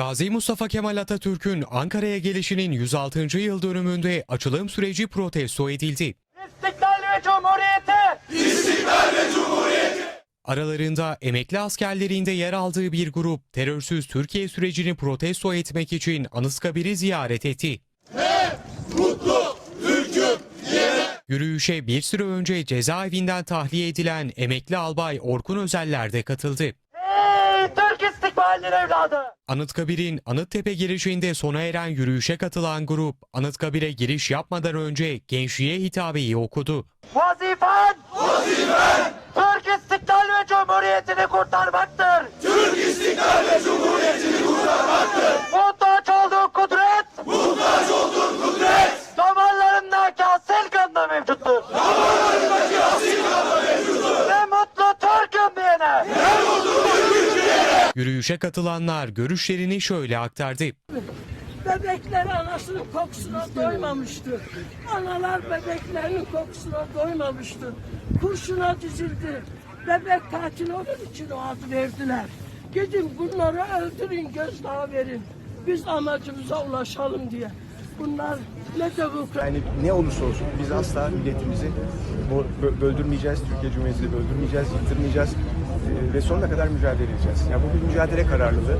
Gazi Mustafa Kemal Atatürk'ün Ankara'ya gelişinin 106. yıl dönümünde açılım süreci protesto edildi. İstiklal ve Cumhuriyeti! Aralarında emekli askerlerin de yer aldığı bir grup terörsüz Türkiye sürecini protesto etmek için Anıtkabir'i ziyaret etti. Yürüyüşe bir süre önce cezaevinden tahliye edilen emekli albay Orkun Özeller de katıldı. İstikbalinin evladı! Anıtkabir'in Anıttepe girişinde sona eren yürüyüşe katılan grup, Anıtkabir'e giriş yapmadan önce gençliğe hitabeyi okudu. Vazifen! Vazifen! Türk istiklal ve Cumhuriyeti'ni kurtarmaktır! Türk istiklal Yürüyüşe katılanlar görüşlerini şöyle aktardı. Bebekler anasının kokusuna doymamıştı. Analar bebeklerinin kokusuna doymamıştı. Kurşuna dizildi. Bebek katil onun için o adı verdiler. Gidin bunları öldürün, gözdağı verin. Biz amacımıza ulaşalım diye. Bunlar ne demokrasi Yani ne olursa olsun biz asla milletimizi böldürmeyeceğiz, Türkiye Cumhuriyeti'ni böldürmeyeceğiz, yıktırmayacağız Ee, ve sonuna kadar mücadele edeceğiz. Yani bu bir mücadele kararlılığı.